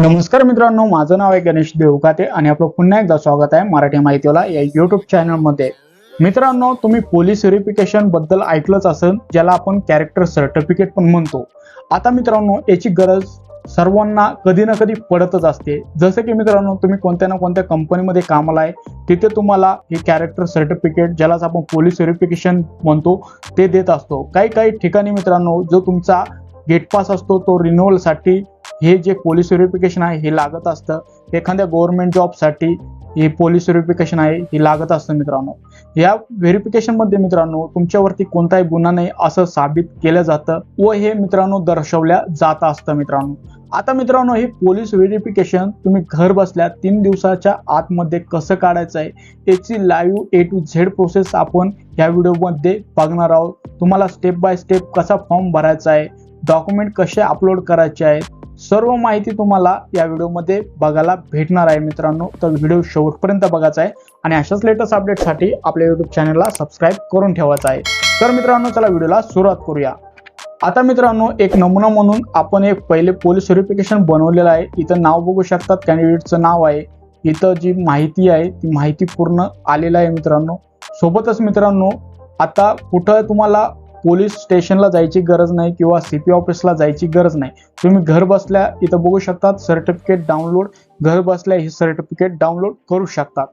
नमस्कार मित्रांनो माझं नाव आहे गणेश देवकाते आणि आपलं पुन्हा एकदा स्वागत आहे मराठी माहितीला या युट्यूब चॅनलमध्ये मित्रांनो तुम्ही पोलीस व्हेरिफिकेशनबद्दल ऐकलंच असेल ज्याला आपण कॅरेक्टर सर्टिफिकेट पण म्हणतो. आता मित्रांनो याची गरज सर्वांना कधी ना कधी पडतच असते. जसं की मित्रांनो तुम्ही कोणत्या ना कोणत्या कंपनीमध्ये कामाला आहे तिथे तुम्हाला हे कॅरेक्टर सर्टिफिकेट ज्यालाच आपण पोलीस व्हेरिफिकेशन म्हणतो ते देत असतो. काही काही ठिकाणी मित्रांनो जो तुमचा गेट पास असतो तो रिन्युअलसाठी हे जे पोलीस व्हेरिफिकेशन आहे हे लागत असतं. एखाद्या गव्हर्नमेंट जॉबसाठी हे पोलीस व्हेरिफिकेशन आहे हे लागत असतं मित्रांनो. या व्हेरिफिकेशनमध्ये मित्रांनो तुमच्यावरती कोणताही गुन्हा नाही असं साबित केलं जातं व हे मित्रांनो दर्शवल्या जात असतं मित्रांनो. आता मित्रांनो हे पोलीस व्हेरिफिकेशन तुम्ही घर बसल्या तीन दिवसाच्या आतमध्ये कसं काढायचं आहे याची live A to Z process आपण या व्हिडिओमध्ये बघणार आहोत. तुम्हाला स्टेप बाय स्टेप कसा फॉर्म भरायचा आहे डॉक्युमेंट कसे अपलोड करायचे आहेत सर्व माहिती तुम्हाला या व्हिडिओमध्ये बघायला भेटणार आहे मित्रांनो. तर व्हिडिओ शेवटपर्यंत बघायचा आहे आणि अशाच लेटेस्ट अपडेटसाठी आपल्या युट्यूब चॅनलला सबस्क्राईब करून ठेवायचं आहे. तर मित्रांनो चला व्हिडिओला सुरुवात करूया. आता मित्रांनो एक नमुना म्हणून आपण एक पहिले पोलीस व्हेरिफिकेशन बनवलेलं आहे. इथं नाव बघू शकतात कॅन्डिडेटचं नाव आहे. इथं जी माहिती आहे ती माहिती पूर्ण आलेलं आहे मित्रांनो. सोबतच मित्रांनो आता कुठं तुम्हाला पोलीस स्टेशनला जायची गरज नाही किंवा सी पी ऑफिसला जायची गरज नाही. तुम्ही घर बसल्या इथं बघू शकतात सर्टिफिकेट डाउनलोड घर बसल्या हे सर्टिफिकेट डाउनलोड करू शकतात.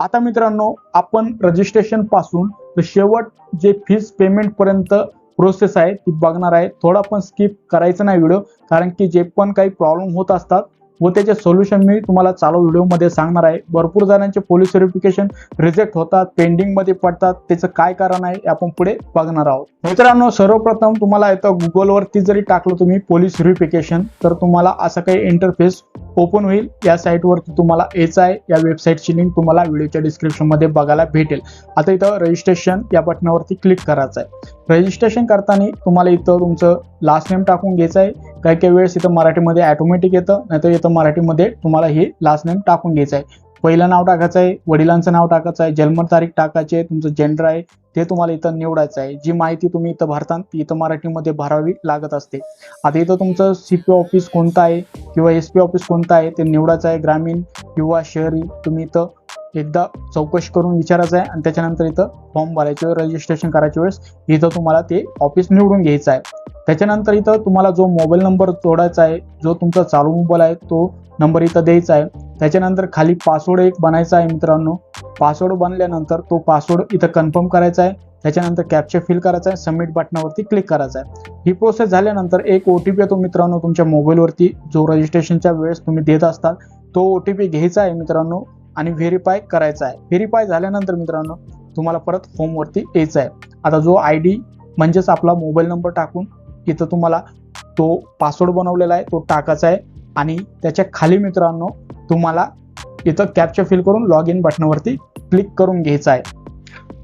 आता मित्रांनो आपण रजिस्ट्रेशनपासून तर शेवट जे फीज पेमेंट पर्यंत प्रोसेस आहे ती बघणार आहे. थोडा पण स्किप करायचं नाही व्हिडिओ कारण की जे पण काही प्रॉब्लेम होत असतात व त्याचे सोल्युशन मी तुम्हाला चालू व्हिडिओमध्ये सांगणार आहे. भरपूर जणांचे पोलीस व्हेरिफिकेशन रिजेक्ट होतात पेंडिंगमध्ये पडतात. त्याचं काय कारण आहे आपण पुढे बघणार आहोत. मित्रांनो सर्वप्रथम तुम्हाला इथं गुगलवरती जरी टाकलं तुम्ही पोलीस व्हेरिफिकेशन तर तुम्हाला असं काही इंटरफेस ओपन होईल. या साईटवरती तुम्हाला यायचं आहे या वेबसाईटची लिंक तुम्हाला व्हिडिओच्या डिस्क्रिप्शनमध्ये बघायला भेटेल. आता इथं रजिस्ट्रेशन या बटनावरती क्लिक करायचं आहे रजिस्ट्रेशन करताना तुम्हाला इथं तुमचं लास्ट नेम टाकून घ्यायचं आहे काही काही वेळेस इथं मराठीमध्ये ॲटोमॅटिक येतं नाहीतर इथं मराठीमध्ये तुम्हाला हे लास्ट नेम टाकून घ्यायचं आहे पहिलं नाव टाकायचं आहे वडिलांचं नाव टाकायचं आहे जन्मतारीख टाकायची आहे तुमचं जेंडर आहे ते तुम्हाला इथं निवडायचं आहे. जी माहिती तुम्ही इथं भरता ती इथं मराठीमध्ये भरावी लागत असते. आता इथं तुमचं सी पी ऑफिस कोणतं आहे किंवा एस पी ऑफिस कोणतं आहे ते निवडायचं आहे ग्रामीण किंवा शहरी तुम्ही इथं एकदा चौकशी करून विचारायचं आहे आणि त्याच्यानंतर इथं फॉर्म भरायच्या वेळेस रजिस्ट्रेशन करायच्या वेळेस इथं तुम्हाला ते ऑफिस निवडून घ्यायचं आहे. त्याच्यानंतर इथं तुम्हाला जो मोबाईल नंबर जोडायचा आहे जो तुमचा चालू मोबाईल आहे तो नंबर इथं द्यायचा आहे. त्याच्यानंतर खाली पासवर्ड एक बनायचा आहे मित्रांनो. पासवर्ड बनल्यानंतर तो पासवर्ड इथं कन्फर्म करायचा आहे. त्याच्यानंतर कॅप्चर फिल करायचा आहे. सबमिट बटनावरती क्लिक करायचा आहे. ही प्रोसेस झाल्यानंतर एक ओ टी पी येतो मित्रांनो तुमच्या मोबाईलवरती जो रजिस्ट्रेशनच्या वेळेस तुम्ही देत असतात तो ओ टी पी घ्यायचा आहे मित्रांनो आणि व्हेरीफाय करायचा आहे. व्हेरीफाय झाल्यानंतर मित्रांनो तुम्हाला परत फॉर्मवरती यायचं आहे. आता जो आय डी म्हणजेच आपला मोबाईल नंबर टाकून इथं तुम्हाला तो पासवर्ड बनवलेला आहे तो टाकायचा आहे. आणि त्याच्याखाली मित्रांनो तुम्हाला इथं कॅप्चर फिल करून लॉग इन बटनावरती क्लिक करून घ्यायचा आहे.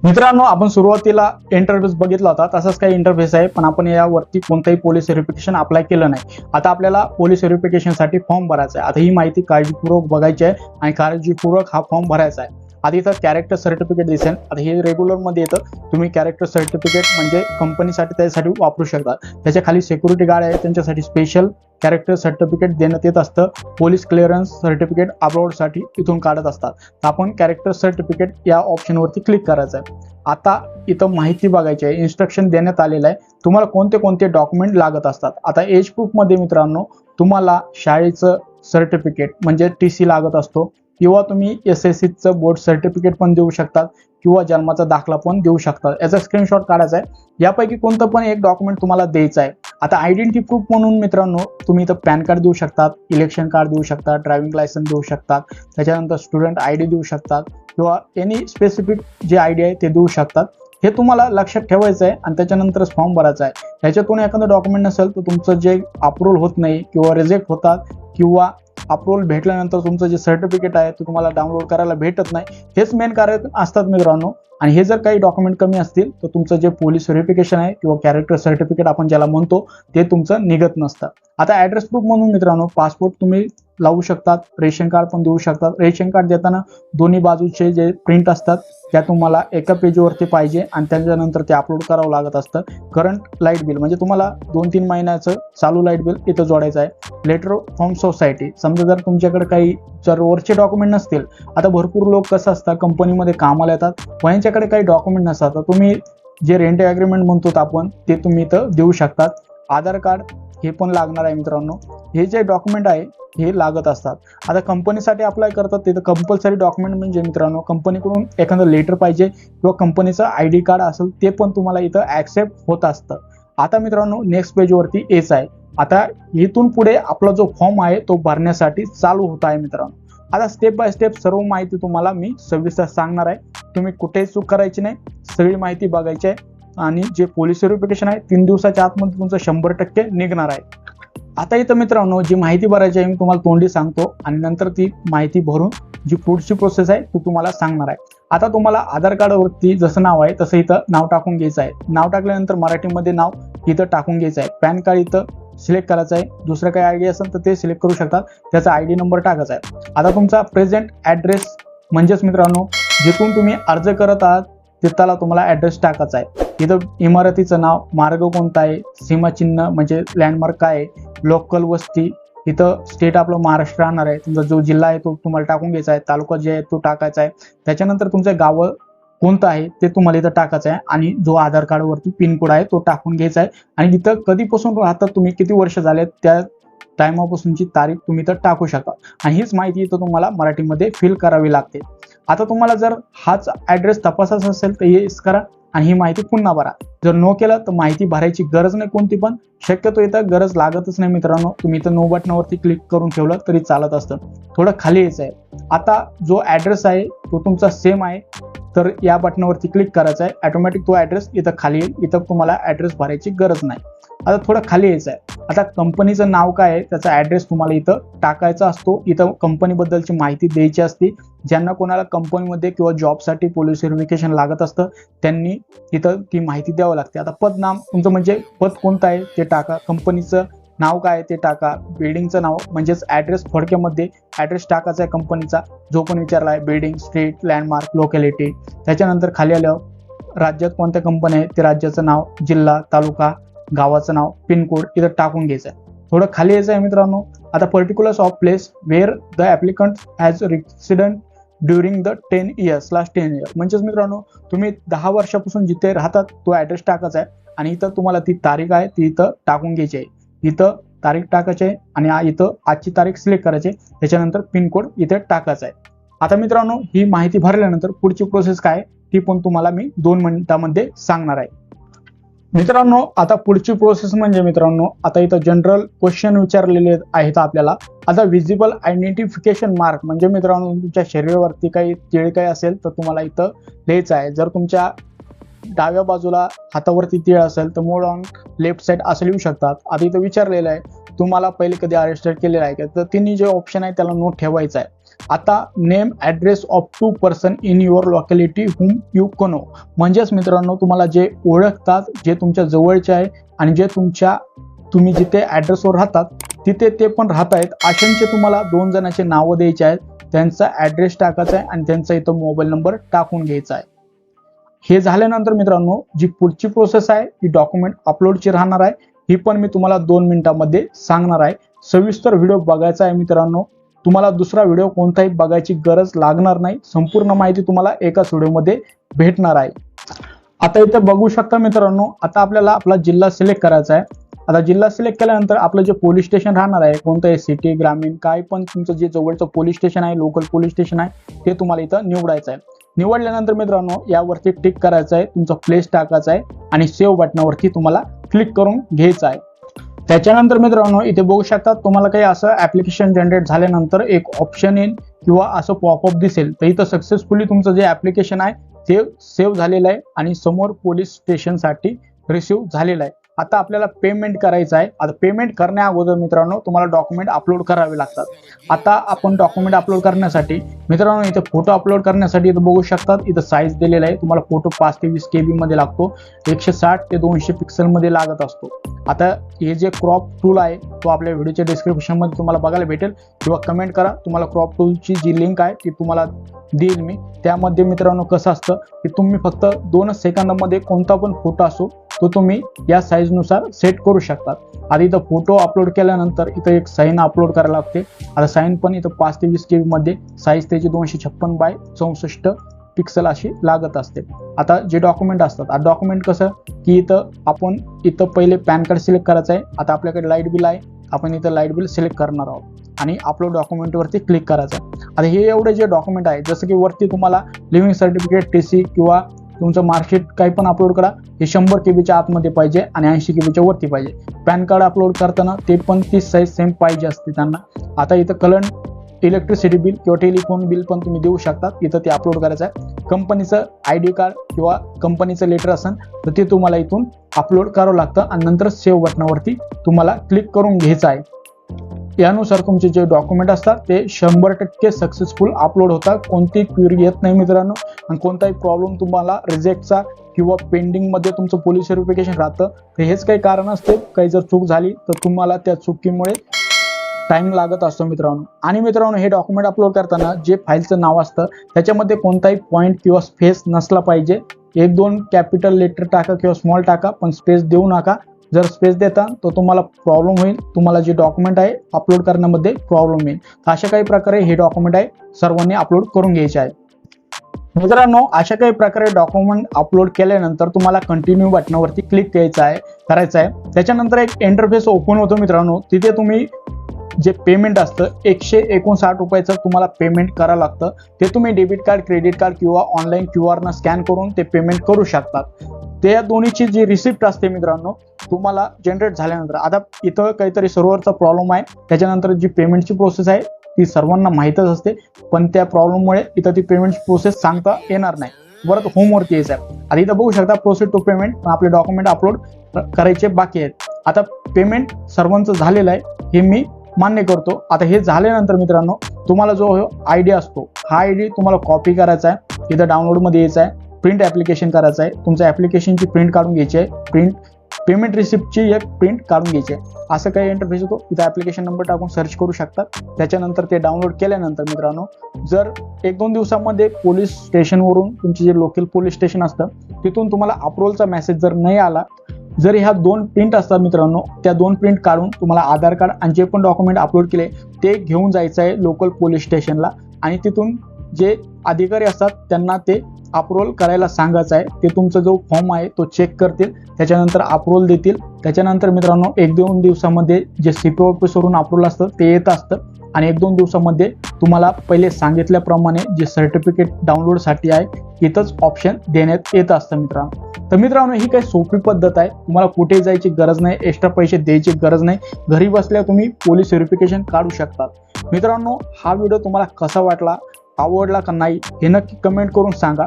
मित्रांनो आपण सुरुवातीला इंटरफेस बघितला होता. तसाच काही इंटरफेस आहे पण आपण यावरती कोणतंही पोलीस व्हेरिफिकेशन अप्लाय केलं नाही. आता आपल्याला पोलीस व्हेरिफिकेशनसाठी फॉर्म भरायचा आहे. आता ही माहिती काळजीपूर्वक बघायची आहे आणि काळजीपूर्वक हा फॉर्म भरायचा आहे. आधी इथं कॅरेक्टर सर्टिफिकेट दिसेल. आता हे रेग्युलरमध्ये येतं. तुम्ही कॅरेक्टर सर्टिफिकेट म्हणजे कंपनीसाठी त्यासाठी वापरू शकता. त्याच्याखाली सिक्युरिटी गार्ड आहे त्यांच्यासाठी स्पेशल कॅरेक्टर सर्टिफिकेट देण्यात येत असतं. पोलीस क्लिअरन्स सर्टिफिकेट अब्रॉडसाठी इथून काढत असतात. तर आपण कॅरेक्टर सर्टिफिकेट या ऑप्शनवरती क्लिक करायचं आहे आता इथं माहिती बघायची आहे. इन्स्ट्रक्शन देण्यात आलेलं आहे. तुम्हाला कोणते कोणते डॉक्युमेंट लागत असतात? आता एज प्रूफमध्ये मित्रांनो तुम्हाला शाळेचं सर्टिफिकेट म्हणजे टी सी लागत असतो. किंवा तुम्ही एस एस सीचं बोर्ड सर्टिफिकेट पण देऊ शकतात किंवा जन्माचा दाखला पण देऊ शकतात. याचा स्क्रीनशॉट काढायचा आहे. यापैकी कोणतं पण एक डॉक्युमेंट तुम्हाला द्यायचं आहे. आता आयडेंटिटी प्रूफ म्हणून मित्रांनो तुम्ही इथं पॅन कार्ड देऊ शकतात इलेक्शन कार्ड देऊ शकतात ड्रायव्हिंग लायसन्स देऊ शकतात त्याच्यानंतर स्टुडंट आय डी देऊ शकतात किंवा एनी स्पेसिफिक जे आय डी आहे ते देऊ शकतात. हे तुम्हाला लक्षात ठेवायचं आहे आणि त्याच्यानंतरच फॉर्म भरायचा आहे. ह्याच्यातून एखादं डॉक्युमेंट नसेल तर तुमचं जे अप्रूव्हल होत नाही किंवा रिजेक्ट होतात किंवा अप्रुव्हल भेटल्यानंतर तुमचं जे सर्टिफिकेट आहे ते तुम्हाला डाउनलोड करायला भेटत नाही. हेच मेन कारण असतात मित्रांनो. आणि हे जर काही डॉक्युमेंट कमी असतील तर तुमचं जे पोलीस व्हेरिफिकेशन आहे किंवा कॅरेक्टर सर्टिफिकेट आपण ज्याला म्हणतो ते तुमचं निघत नसतं. आता ऍड्रेस प्रूफ म्हणून मित्रांनो पासपोर्ट तुम्ही लावू शकतात रेशन कार्ड पण देऊ शकतात. रेशन कार्ड देताना दोन्ही बाजूचे जे प्रिंट असतात त्या तुम्हाला एका पेजवरती पाहिजे आणि त्याच्यानंतर ते अपलोड करावं लागत असतं. करंट लाइट बिल म्हणजे तुम्हाला दोन तीन महिन्याचं चालू लाइट बिल इथं जोडायचं आहे. लेटर फ्रॉम सोसायटी समजा जर तुमच्याकडे काही जर वरचे डॉक्युमेंट नसतील आता भरपूर लोक कसं असतात कंपनीमध्ये कामाला येतात. पण यांच्याकडे काही डॉक्युमेंट नसतात. तर तुम्ही जे रेंट ॲग्रीमेंट म्हणतो आपण ते तुम्ही इथं देऊ शकतात. आधार कार्ड हे पण लागणार आहे मित्रांनो. हे जे डॉक्युमेंट आहे हे लागत असतात. आता कंपनीसाठी अप्लाय करतात तिथं कंपल्सरी डॉक्युमेंट म्हणजे मित्रांनो कंपनीकडून एखादं लेटर पाहिजे किंवा कंपनीचं आय डी कार्ड असेल ते पण तुम्हाला इथं ॲक्सेप्ट होत असतं. आता मित्रांनो नेक्स्ट पेजवरती एच आहे. आता इथून पुढे आपला जो फॉर्म आहे तो भरण्यासाठी चालू होत आहे मित्रांनो. आता स्टेप बाय स्टेप सर्व माहिती तुम्हाला मी सविस्तर सांगणार आहे. तुम्ही कुठेही चूक करायची नाही. सगळी माहिती बघायची आहे. आणि जे पोलीस व्हेरिफिकेशन आहे तीन दिवसाच्या आतमध्ये तुमचं शंभर टक्के निघणार आहे. आता इथं मित्रांनो जी माहिती भरायची आहे मी तुम्हाला तोंडी सांगतो आणि नंतर ती माहिती भरून जी पुढची प्रोसेस आहे ती तुम्हाला सांगणार आहे. आता तुम्हाला आधार कार्डवरती जसं नाव आहे तसं इथं नाव टाकून घ्यायचं आहे. नाव टाकल्यानंतर मराठीमध्ये नाव इथं टाकून घ्यायचं आहे. पॅन कार्ड इथं सिलेक्ट करायचं आहे. दुसरं काही आय डी असेल तर ते सिलेक्ट करू शकतात त्याचा आय डी नंबर टाकायचा आहे. आता तुमचा प्रेझेंट ॲड्रेस म्हणजेच मित्रांनो जिथून तुम्ही अर्ज करत आहात तिथला तुम्हाला ॲड्रेस टाकायचा आहे. इथं इमारतीचं नाव मार्ग कोणता आहे? सीमाचिन्ह म्हणजे लँडमार्क काय आहे? लोकल वस्ती. इथं स्टेट आपलं महाराष्ट्र राहणार आहे. तुमचा जो जिल्हा आहे तो तुम्हाला टाकून घ्यायचा आहे. तालुका जे आहे तो टाकायचा आहे. त्याच्यानंतर तुमचं गाव कोणतं आहे ते तुम्हाला इथं टाकायचं आहे. आणि जो आधार कार्डवरती पिनकोड आहे तो टाकून घ्यायचा आहे. आणि इथं कधीपासून राहतात तुम्ही? किती वर्ष झाले त्या टायमापासूनची तारीख तुम्ही इथं टाकू शकता. आणि हीच माहिती इथं तुम्हाला मराठीमध्ये फिल करावी लागते. आता तुम्हाला जर हाच ॲड्रेस तपासायचा असेल तर येस करा. आणि ही माहिती पुन्हा भरा. जर नो केलं तर माहिती भरायची गरज नाही कोणती पण. शक्यतो इथं गरज लागतच नाही मित्रांनो. तुम्ही इथं नो बटनावरती क्लिक करून ठेवलं तरी चालत असतं. थोडं खाली यायचं आहे. आता जो ॲड्रेस आहे तो तुमचा सेम आहे. तर या बटनावरती क्लिक करायचा आहे. ऑटोमॅटिक तो ॲड्रेस इथं खाली येईल. इथं तुम्हाला ॲड्रेस भरायची गरज नाही. आता थोडं खाली यायचं आहे. आता कंपनीचं नाव काय आहे? त्याचा ॲड्रेस तुम्हाला इथं टाकायचा असतो. इथं कंपनीबद्दलची माहिती द्यायची असते. ज्यांना कोणाला कंपनीमध्ये किंवा जॉबसाठी पोलीस व्हेरिफिकेशन लागत असतं त्यांनी इथं ती माहिती द्यावं लागते. आता पद नाम तुमचं म्हणजे पद कोणतं आहे? ते टाका. कंपनीचं नाव काय आहे? ते टाका. बिल्डिंगचं नाव म्हणजेच ॲड्रेस थोडक्यामध्ये ॲड्रेस टाकायचा आहे कंपनीचा. जो पण विचारला आहे बिल्डिंग स्ट्रीट लँडमार्क लोकॅलिटी त्याच्यानंतर खाली आल्यावर राज्यात कोणत्या कंपन्या आहे? ते राज्याचं नाव जिल्हा तालुका गावाचं नाव पिनकोड इथं टाकून घ्यायचं आहे. थोडं खाली यायचं आहे मित्रांनो. आता particulars of place where the applicant has resident during the ten years last ten year म्हणजेच मित्रांनो तुम्ही दहा वर्षापासून जिथे राहतात तो ॲड्रेस टाकायचा आहे. आणि इथं तुम्हाला ती तारीख आहे ती इथं टाकून घ्यायची आहे. इथं तारीख टाकायची आहे आणि इथं आजची तारीख सिलेक्ट करायची आहे. त्याच्यानंतर पिनकोड इथे टाकायचा आहे. आता मित्रांनो ही माहिती भरल्यानंतर पुढची प्रोसेस काय ती पण तुम्हाला मी दोन मिनिटामध्ये सांगणार आहे. मित्रांनो आता पुढची प्रोसेस म्हणजे मित्रांनो आता इथं जनरल क्वेश्चन विचारलेले आहेत आपल्याला. आता विजिबल आयडेंटिफिकेशन मार्क म्हणजे मित्रांनो तुमच्या शरीरावरती काही तिळ काही असेल तर तुम्हाला इथं लिहायचं आहे. जर तुमच्या डाव्या बाजूला हातावरती तिळ असेल तर मोड ऑन लेफ्ट साईड असं लिहू शकतात. आता इथं विचारलेलं आहे तुम्हाला पहिले कधी अरेस्टेड केलेलं आहे का? तर तिन्ही जे ऑप्शन आहे त्याला नोट ठेवायचा आहे. आता name address of two person in your locality whom you know हो. म्हणजेच मित्रांनो तुम्हाला जे ओळखतात जे तुमच्या जवळचे आहे आणि जे तुमच्या तुम्ही जिथे ॲड्रेसवर राहतात तिथे ते पण राहत आहेत अशांचे तुम्हाला दोन जणांचे नावं द्यायचे आहेत. त्यांचा ॲड्रेस टाकायचा आहे आणि त्यांचा इथं मोबाईल नंबर टाकून घ्यायचा आहे. हे झाल्यानंतर मित्रांनो जी पुढची प्रोसेस आहे ती डॉक्युमेंट अपलोडची राहणार आहे. ही पण मी तुम्हाला दोन मिनिटांमध्ये सांगणार आहे. सविस्तर व्हिडिओ बघायचा आहे मित्रांनो. तुम्हाला दुसरा व्हिडिओ कोणताही बघायची गरज लागणार नाही. संपूर्ण माहिती तुम्हाला एकाच व्हिडिओमध्ये भेटणार आहे. आता इथे बघू शकता मित्रांनो आता आपल्याला आपला जिल्हा सिलेक्ट करायचा आहे. आता जिल्हा सिलेक्ट केल्यानंतर आपलं जे पोलीस स्टेशन राहणार आहे कोणतं सिटी ग्रामीण काय पण तुमचं जे जवळचं पोलीस स्टेशन आहे लोकल पोलीस स्टेशन आहे ते तुम्हाला इथं निवडायचं आहे. निवडल्यानंतर मित्रांनो यावरती टिक करायचं आहे तुमचा प्लेस टाकायचा आहे आणि सेव्ह बटनावरती तुम्हाला क्लिक करून घ्यायचं आहे. त्याच्यानंतर मित्रांनो इथे बघू शकता तुम्हाला काही असं ऍप्लिकेशन जनरेट झाल्यानंतर एक ऑप्शन येईल किंवा असं पॉपअप दिसेल. तर इथं सक्सेसफुली तुमचं जे ऍप्लिकेशन आहे ते सेव्ह झालेलं आहे आणि समोर पोलीस स्टेशनसाठी रिसिव्ह झालेलं आहे. आता आपल्याला पेमेंट करायचं आहे. आता पेमेंट करण्या अगोदर मित्रांनो तुम्हाला डॉक्युमेंट अपलोड करावे लागतात. आता आपण डॉक्युमेंट अपलोड करण्यासाठी मित्रांनो इथे फोटो अपलोड करण्यासाठी इथं बघू शकतात. इथं साईज दिलेला आहे. तुम्हाला फोटो पाच ते वीस के बीमध्ये लागतो. एकशे साठ ते दोनशे पिक्सलमध्ये लागत असतो. आता हे जे क्रॉप टूल आहे तो आपल्या व्हिडिओच्या डिस्क्रिप्शनमध्ये तुम्हाला बघायला भेटेल. किंवा कमेंट करा. तुम्हाला क्रॉप टूलची जी लिंक आहे ती तुम्हाला देईल मी. त्यामध्ये मित्रांनो कसं असतं की तुम्ही फक्त दोनच सेकंदामध्ये कोणता पण फोटो असो तो तुम्ही या साईजनुसार सेट करू शकतात. आधी इथं फोटो अपलोड केल्यानंतर इथं एक साईन अपलोड करायला लागते. आता साईन पण इथं पाच ते वीस के मध्ये साईज त्याची दोनशे छप्पन बाय चौसष्ट पिक्सल अशी लागत असते. आता जे डॉक्युमेंट असतात आता डॉक्युमेंट कसं? की इथं आपण इथं पहिले पॅन कार्ड सिलेक्ट करायचं आहे. आता आपल्याकडे लाइट बिल आहे. आपण इथं लाइट बिल सिलेक्ट करणार आहोत. आणि आपलं डॉक्युमेंटवरती क्लिक करायचं आहे. आता हे एवढे जे डॉक्युमेंट आहे जसं की वरती तुम्हाला लिव्हिंग सर्टिफिकेट टी सी किंवा तुमचं मार्कशीट काही पण अपलोड करा. हे शंभर के बीच्या आतमध्ये पाहिजे आणि ऐंशी के बीच्या वरती पाहिजे. पॅन कार्ड अपलोड करताना ते पण तीस साईज सेम पाहिजे असते त्यांना. आता इथं कलन इलेक्ट्रिसिटी बिल किंवा टेलिफोन बिल पण तुम्ही देऊ शकता. इथं ते अपलोड करायचं आहे. कंपनीचं आय डी कार्ड किंवा कंपनीचं लेटर असेल तर ते तुम्हाला इथून अपलोड करावं लागतं आणि नंतर सेव्ह बटनावरती तुम्हाला क्लिक करून घ्यायचं आहे. यानुसार तुमचे जे डॉक्युमेंट असतात ते शंभर टक्के सक्सेसफुल अपलोड होतात. कोणती क्युरी येत नाही मित्रांनो. आणि कोणताही प्रॉब्लेम तुम्हाला रिजेक्टचा किंवा पेंडिंगमध्ये तुमचं पोलीस व्हेरिफिकेशन राहतं. तर हेच काही कारण असते. काही जर चूक झाली तर तुम्हाला त्या चुकीमुळे टाइम लागत असतो मित्रांनो. आणि मित्रांनो हे डॉक्युमेंट अपलोड करताना जे फाईलचं नाव असतं त्याच्यामध्ये कोणताही पॉईंट किंवा स्पेस नसला पाहिजे. एक दोन कॅपिटल लेटर टाका किंवा स्मॉल टाका पण स्पेस देऊ नका. जर स्पेस देता तर तुम्हाला प्रॉब्लेम होईल. तुम्हाला जे डॉक्युमेंट आहे अपलोड करण्यामध्ये प्रॉब्लेम येईल. अशा काही प्रकारे हे डॉक्युमेंट आहे सर्वांनी अपलोड करून घ्यायचे आहे. मित्रांनो अशा काही प्रकारे डॉक्युमेंट अपलोड केल्यानंतर तुम्हाला कंटिन्यू बटनावरती क्लिक करायचं आहे करायचं आहे. त्याच्यानंतर एक इंटरफेस ओपन होतो मित्रांनो. तिथे तुम्ही जे पेमेंट असतं एकशे एकोणसाठ रुपयाचं तुम्हाला पेमेंट करावं लागतं. ते तुम्ही डेबिट कार्ड क्रेडिट कार्ड किंवा ऑनलाईन क्यू आरनं स्कॅन करून ते पेमेंट करू शकतात. त्या दोन्हीची जी रिसिप्ट असते मित्रांनो तुम्हाला जनरेट झाल्यानंतर आता इथं काहीतरी सर्व्हरचा प्रॉब्लेम आहे. त्याच्यानंतर जी पेमेंटची प्रोसेस आहे ती सर्वांना माहीतच असते. पण त्या प्रॉब्लेममुळे इथं ती पेमेंटची प्रोसेस सांगता येणार नाही. परत होमवरती यायचं आहे. आता इथं बघू शकता प्रोसेस टू पेमेंट आपले डॉक्युमेंट अपलोड करायचे बाकी आहेत. आता पेमेंट सर्वांचं झालेलं आहे हे मी मान्य करतो. आता हे झाल्यानंतर मित्रांनो तुम्हाला जो आय डी असतो हा आय डी तुम्हाला कॉपी करायचा आहे. इथं डाउनलोडमध्ये यायचा आहे. प्रिंट ॲप्लिकेशन करायचं आहे. तुमच्या ॲप्लिकेशनची प्रिंट काढून घ्यायची आहे. प्रिंट पेमेंट रिसिप्टची एक प्रिंट काढून घ्यायची आहे. असं काही इंटरफेस होतो. इथं ॲप्लिकेशन नंबर टाकून सर्च करू शकतात. त्याच्यानंतर ते डाउनलोड केल्यानंतर मित्रांनो जर एक दोन दिवसामध्ये पोलीस स्टेशनवरून तुमचे जे लोकल पोलीस स्टेशन असतं तिथून तुम्हाला अप्रुव्हलचा मेसेज जर नाही आला जर ह्या दोन प्रिंट असतात मित्रांनो त्या दोन प्रिंट काढून तुम्हाला आधार कार्ड आणि जे पण डॉक्युमेंट अपलोड केले ते घेऊन जायचं आहे लोकल पोलीस स्टेशनला आणि तिथून जे अधिकारी असतात त्यांना ते अप्रुव्हल करायला सांगायचं आहे. ते तुमचा जो फॉर्म आहे तो चेक करतील. त्याच्यानंतर अप्रुव्हल देतील. त्याच्यानंतर मित्रांनो एक दोन दिवसामध्ये जे सी पी ऑफिसवरून अप्रुव्हल असतं ते येत असतं. आणि एक दोन दिवसामध्ये तुम्हाला पहिले सांगितल्याप्रमाणे जे सर्टिफिकेट डाउनलोडसाठी आहे इथंच ऑप्शन देण्यात येत असतं मित्रांनो. तर मित्रांनो ही काही सोपी पद्धत आहे. तुम्हाला कुठे जायची गरज नाही एक्स्ट्रा पैसे द्यायची गरज नाही. घरी बसल्या तुम्ही पोलीस व्हेरिफिकेशन काढू शकतात मित्रांनो हा व्हिडिओ तुम्हाला कसा वाटला आवडला का नाही हे नक्की कमेंट करून सांगा.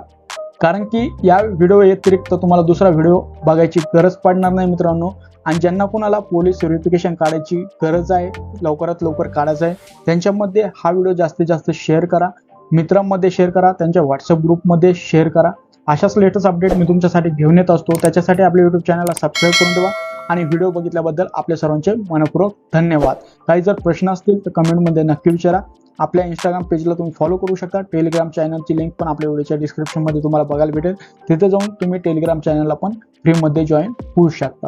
कारण की या व्हिडिओ व्यतिरिक्त तुम्हाला दुसरा व्हिडिओ बघायची गरज पडणार नाही मित्रांनो. आणि ज्यांना कोणाला पोलीस व्हेरिफिकेशन काढायची गरज आहे लवकरात लवकर काढायचं आहे त्यांच्यामध्ये हा व्हिडिओ जास्तीत जास्त शेअर करा. मित्रांमध्ये शेअर करा त्यांच्या व्हॉट्सअप ग्रुपमध्ये शेअर करा. अशाच लेटेस्ट अपडेट मी तुमच्यासाठी घेऊन येत असतो. त्याच्यासाठी आपल्या युट्यूब चॅनलला सबस्क्राईब करून ठेवा. आणि व्हिडिओ बघितल्याबद्दल आपल्या सर्वांचे मनपूर्वक धन्यवाद. काही जर प्रश्न असतील तर कमेंटमध्ये नक्की विचारा. आपल्या इंस्टाग्राम पेजला तुम्ही फॉलो करू शकता. टेलिग्राम चॅनलची लिंक पण आपल्या व्हिडिओच्या डिस्क्रिप्शनमध्ये तुम्हाला बघायला भेटेल. तिथे जाऊन तुम्ही टेलिग्राम चॅनलला पण फ्रीमध्ये जॉईन होऊ शकता.